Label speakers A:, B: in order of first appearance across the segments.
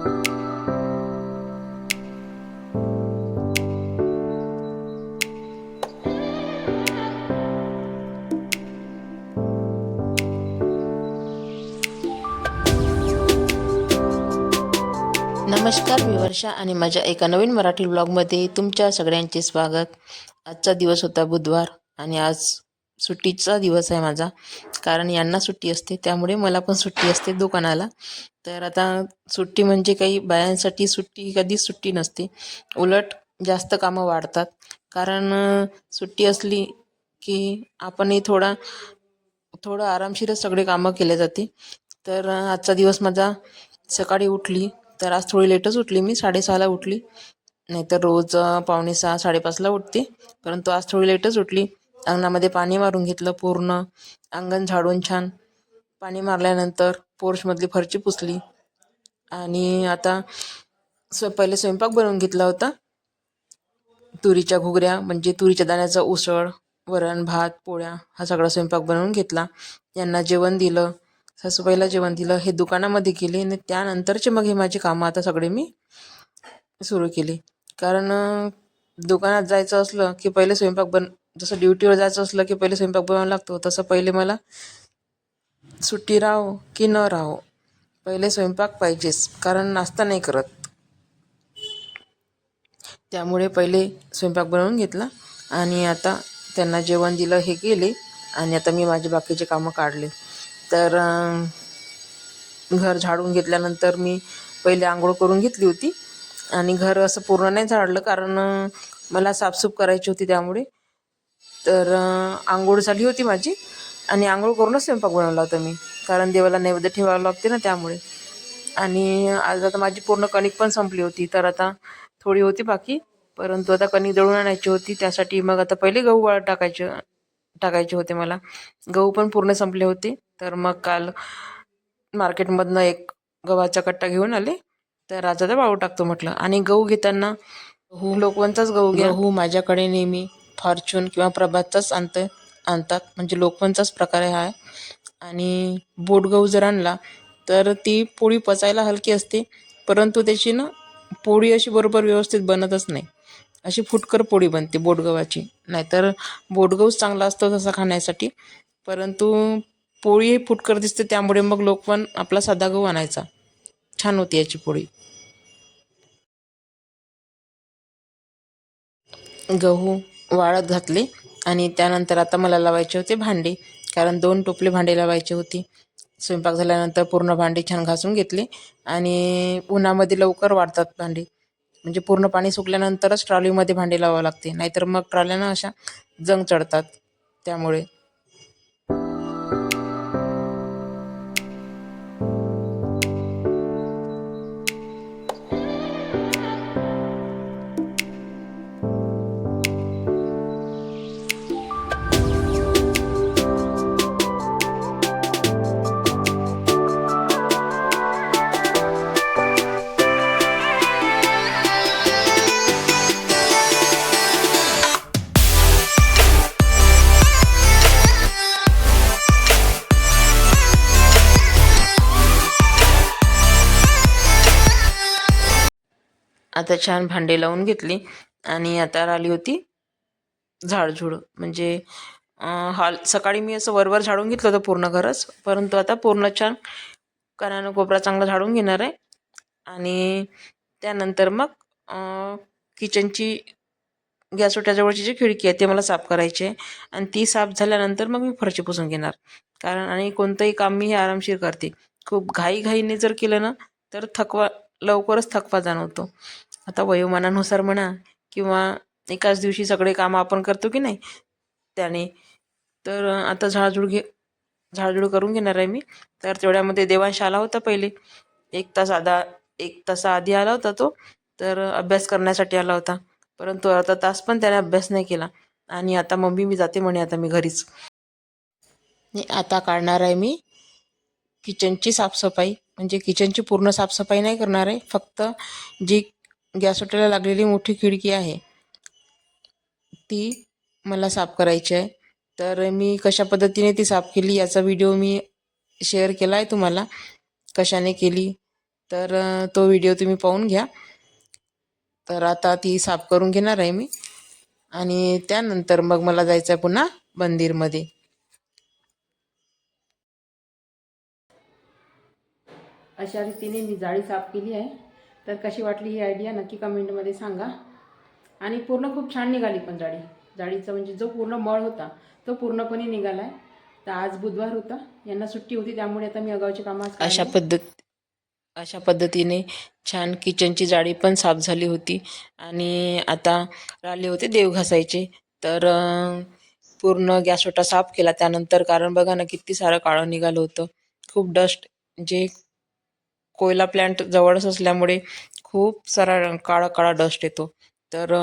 A: नमस्कार मी वर्षा आणि माझ्या एका नवीन मराठी ब्लॉगमध्ये तुमच्या सगळ्यांचे स्वागत. आजचा दिवस होता बुधवार आणि आज सुट्टीचा दिवस आहे माझा. कारण यांना सुट्टी असते त्यामुळे मला पण सुट्टी असते दुकानाला. तर आता सुट्टी म्हणजे काही बायांसाठी सुट्टी कधीच सुट्टी नसते. उलट जास्त कामं वाढतात. कारण सुट्टी असली की आपणही थोडा थोडं आरामशीरच सगळे कामं केले जाते. तर आजचा दिवस माझा सकाळी उठली तर आज थोडी लेटच उठली मी साडेसहाला उठली. नाहीतर रोज पावणे सहा साडेपाचला उठते. परंतु आज थोडी लेटच उठली. अंगणामध्ये पाणी मारून घेतलं पूर्ण. अंगण झाडून छान पाणी मारल्यानंतर पोर्चमधली फरची पुसली. आणि आता स्व पहिले स्वयंपाक बनवून घेतला होता. तुरीच्या घुगऱ्या म्हणजे तुरीच्या दाण्याचा उसळ वरण भात पोळ्या हा सगळा स्वयंपाक बनवून घेतला. यांना जेवण दिलं. सासूबाईला जेवण दिलं. हे दुकानामध्ये केले आणि त्यानंतरचे मग हे माझे कामं आता सगळे मी सुरू केले. कारण दुकानात जायचं असलं की पहिले स्वयंपाक बन जसं ड्युटीवर जायचं असलं की पहिले स्वयंपाक बनवावा लागतो तसं पहिले मला सुट्टी राहो की न राहो पहिले स्वयंपाक पाहिजेच कारण नाश्ता नाही करत. त्यामुळे पहिले स्वयंपाक बनवून घेतला आणि आता त्यांना जेवण दिलं हे केले आणि आता मी माझे बाकीचे कामं काढले. तर घर झाडून घेतल्यानंतर मी पहिले आंघोळ करून घेतली होती आणि घर असं पूर्ण नाही झाडलं कारण मला साफसूफ करायची होती त्यामुळे तर आंघोळ झाली होती माझी. आणि आंघोळ करूनच स्वयंपाक बनवला होता मी. कारण देवाला नैवेद्य ठेवावं लागते ना त्यामुळे. आणि आज आता माझी पूर्ण कणिक पण संपली होती. तर आता थोडी होती बाकी. परंतु आता कणिक दळून आणायची होती. त्यासाठी मग आता पहिले गहू वाळत टाकायचे टाकायचे होते मला. गहू पण पूर्ण संपले होते. तर मग काल मार्केटमधनं एक गव्हाचा कट्टा घेऊन आले. तर आज आता वाळू टाकतो म्हटलं. आणि गहू घेताना गहू लोकवनचाच गहू घ्या. गहू माझ्याकडे नेहमी फॉर्च्यून किंवा प्रभातचाच आणत आणतात. म्हणजे लोकवनचाच प्रकार आहे हा. आणि बोटगहू जर आणला तर ती पोळी पचायला हलकी असते परंतु त्याची ना पोळी अशी बरोबर व्यवस्थित बनतच नाही. अशी फुटकर पोळी बनते बोटगव्हाची. नाहीतर बोटगहूच चांगला असतो तसा खाण्यासाठी परंतु पोळीही फुटकर दिसते त्यामुळे मग लोक पण आपला साधा गहू आणायचा. छान होती याची पोळी. गहू वाळत घातले आणि त्यानंतर आता मला लावायचे होते भांडे कारण दोन टोपले भांडे लावायचे होते. स्वयंपाक झाल्यानंतर पूर्ण भांडे छान घासून घेतले आणि उन्हामध्ये लवकर वाढतात भांडे. म्हणजे पूर्ण पाणी सुकल्यानंतरच ट्रॉलीमध्ये भांडे लावावं लागते नाहीतर मग ट्रॉल्यानं अशा जंग चढतात त्यामुळे. आता छान भांडे लावून घेतली आणि आता आली होती झाडझुड. म्हणजे हॉल सकाळी मी असं वरवर झाडून घेतलं होतं पूर्ण घरच परंतु आता पूर्ण छान कानानं कोपरा चांगला झाडून घेणार आहे. आणि त्यानंतर मग किचनची गॅस ओट्याजवळची जी खिडकी आहे ते मला साफ करायची आहे. आणि ती साफ झाल्यानंतर मग मी फरशी पुसून घेणार. कारण आणि कोणतंही काम मी हे आरामशीर करते. खूप घाईघाईने जर केलं ना तर थकवा लवकरच थकवा जाणवतो. आता वयोमानानुसार म्हणा किंवा एकाच दिवशी सगळे कामं आपण करतो की नाही त्याने तर आता झाडझूड घे झाडझूड करून घेणार आहे मी. तर तेवढ्यामध्ये देवांश आला होता पहिले. एक तास आधा एक तासा आधी आला होता तो. तर अभ्यास करण्यासाठी आला होता. परंतु अर्धा तास पण त्याने अभ्यास नाही केला. आणि आता मम्मी मी जाते म्हणे आता मी घरीच. आता काढणार आहे मी किचनची साफसफाई. म्हणजे किचनची पूर्ण साफसफाई नाही करणार आहे. फक्त जी गॅस लागलेली मोठी खिडकी आहे ती मला साफ करायची आहे. तर मी कशा पद्धतीने ती साफ केली याचा व्हिडिओ मी शेअर केला आहे तुम्हाला कशाने केली. तर तो व्हिडिओ तुम्ही पाहून घ्या. तर आता ती साफ करून घेणार आहे मी. आणि त्यानंतर मग मला जायचं आहे पुन्हा मंदिरमध्ये. अशा रीतीने मी जाळी साफ केली आहे. तर कशी वाटली ही आयडिया नक्की कमेंटमध्ये सांगा. आणि पूर्ण खूप छान निघाली पण जाळी जाळीचा म्हणजे जो पूर्ण मळ होता तो पूर्णपणे निघाला आहे तर आज बुधवार होता यांना सुट्टी होती त्यामुळे आता मी अगावची कामं अशा पद्धत अशा पद्धतीने छान किचनची जाळी पण साफ झाली होती. आणि आता राहिले होते देव घासायचे. तर पूर्ण गॅस ओटा साफ केला त्यानंतर कारण बघा ना किती सारं काळं निघालं होतं. खूप डस्ट जे कोयला प्लॅन्ट जवळच असल्यामुळे खूप सारा काळा काळा डस्ट येतो. तर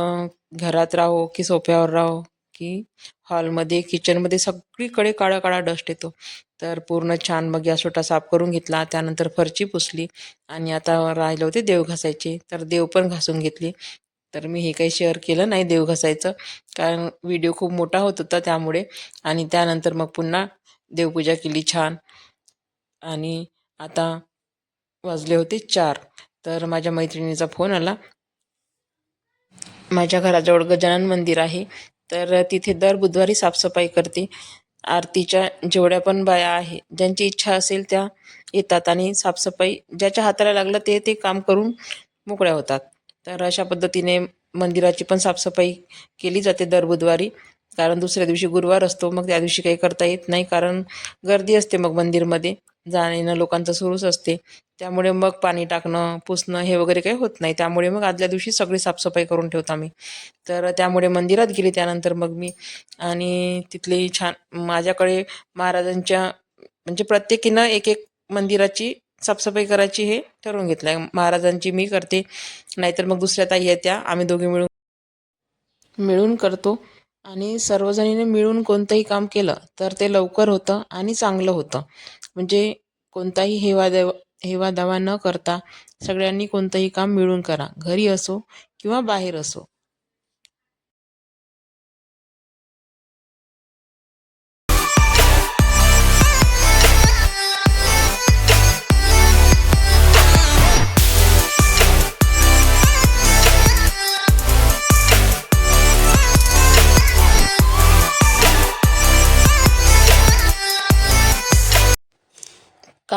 A: घरात राहो की सोफ्यावर राहो की हॉलमध्ये किचनमध्ये सगळीकडे काळा काळा डस्ट येतो. तर पूर्ण छान मग गॅसोटा साफ करून घेतला. त्यानंतर फरची पुसली आणि आता राहिले होते देव घासायचे. तर देव पण घासून घेतली. तर मी हे काही शेअर केलं नाही देव घासायचं. कारण व्हिडिओ खूप मोठा होत होता त्यामुळे. आणि त्यानंतर मग पुन्हा देवपूजा केली छान. आणि आता वाजले होते चार. तर माझ्या मैत्रिणीचा फोन आला. माझ्या घराजवळ गजानन मंदिर आहे. तर तिथे दर बुधवारी साफसफाई करते. आरतीच्या जेवढ्या पण बाया आहे ज्यांची इच्छा असेल त्या येतात आणि साफसफाई ज्याच्या हाताला लागलं ते ते काम करून मोकळ्या होतात. तर अशा पद्धतीने मंदिराची पण साफसफाई केली जाते दर बुधवारी. कारण दुसऱ्या दिवशी गुरुवार असतो मग त्या दिवशी काही करता येत नाही कारण गर्दी असते मग मंदिरमध्ये. जाणं लोकांचं सुरूच असते. त्यामुळे मग पाणी टाकणं पुसणं हे वगैरे काही होत नाही. त्यामुळे मग आदल्या दिवशी सगळी साफसफाई करून ठेवतो आम्ही. तर त्यामुळे मंदिरात गेली त्यानंतर मग मी आणि तिथली छान माझ्याकडे महाराजांच्या म्हणजे प्रत्येकीनं एक एक मंदिराची साफसफाई करायची हे ठरवून घेतलं आहे महाराजांची मी करते नाहीतर मग दुसऱ्या ताई येत्या आम्ही दोघे मिळून मिळून करतो. आणि सर्वजणीने मिळून कोणतंही काम केलं तर ते लवकर होतं आणि चांगलं होतं. म्हणजे कोणताही हेवा देव हेवा दावा न करता सगळ्यांनी कोणतंही काम मिळून करा. घरी असो किंवा बाहेर असो.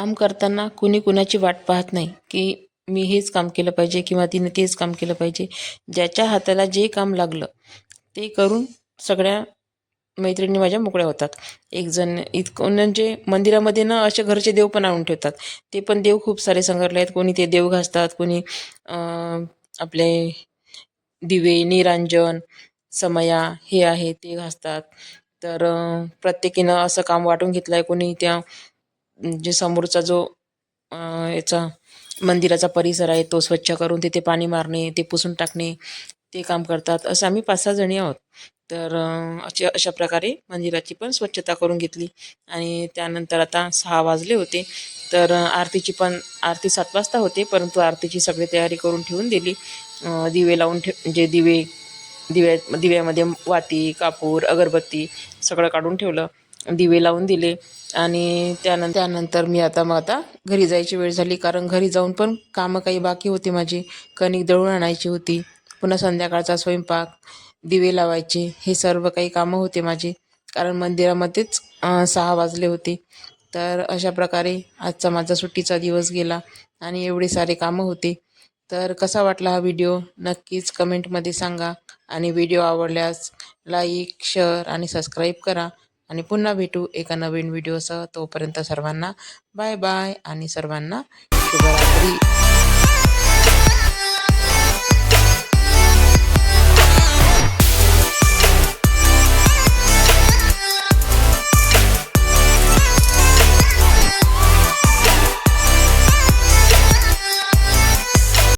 A: काम करताना कुणी कुणाची वाट पाहत नाही की मी हेच काम केलं पाहिजे किंवा तिने तेच काम केलं पाहिजे. ज्याच्या हाताला जे काम लागलं ते करून सगळ्या मैत्रिणी माझ्या मोकळ्या होतात. एकजण इतकं म्हणजे मंदिरामध्ये ना असे घरचे देव पण आणून ठेवतात. ते पण देव खूप सारे संघरले आहेत. कोणी ते देव घासतात कोणी आपले दिवे निरांजन समया हे आहे ते घासतात. तर प्रत्येकीनं असं काम वाटून घेतलं आहे कोणी त्या जे समोरचा जो याचा मंदिराचा परिसर आहे तो स्वच्छ करून तिथे पाणी मारणे ते पुसून टाकणे ते काम करतात. असं आम्ही पाच सहा जणी आहोत. तर अशा अशा प्रकारे मंदिराची पण स्वच्छता करून घेतली. आणि त्यानंतर आता सहा वाजले होते. तर आरतीची पण आरती सात वाजता होते. परंतु आरतीची सगळी तयारी करून ठेवून दिली. दिवे लावून ठेव म्हणजे दिवे दिव्या दिव्यामध्ये वाती कापूर अगरबत्ती सगळं काढून ठेवलं. दिवे लावून दिले आणि त्यानंतर त्यानंतर मी आता मग आता घरी जायची वेळ झाली. कारण घरी जाऊन पण कामं काही बाकी होती माझी. कणिक दळून आणायची होती. पुन्हा संध्याकाळचा स्वयंपाक दिवे लावायचे. हे सर्व काही कामं होते माझी. कारण मंदिरामध्येच सहा वाजले होते. तर अशा प्रकारे आजचा माझा सुट्टीचा दिवस गेला आणि एवढे सारे कामं होते. तर कसा वाटला हा व्हिडिओ? नक्कीच कमेंटमध्ये सांगा. आणि व्हिडिओ आवडल्यास लाईक शेअर आणि सबस्क्राईब करा. आणि पुन्हा भेटू एका नवीन व्हिडिओसह. तोपर्यंत सर्वांना बाय बाय आणि सर्वांना शुभरात्री.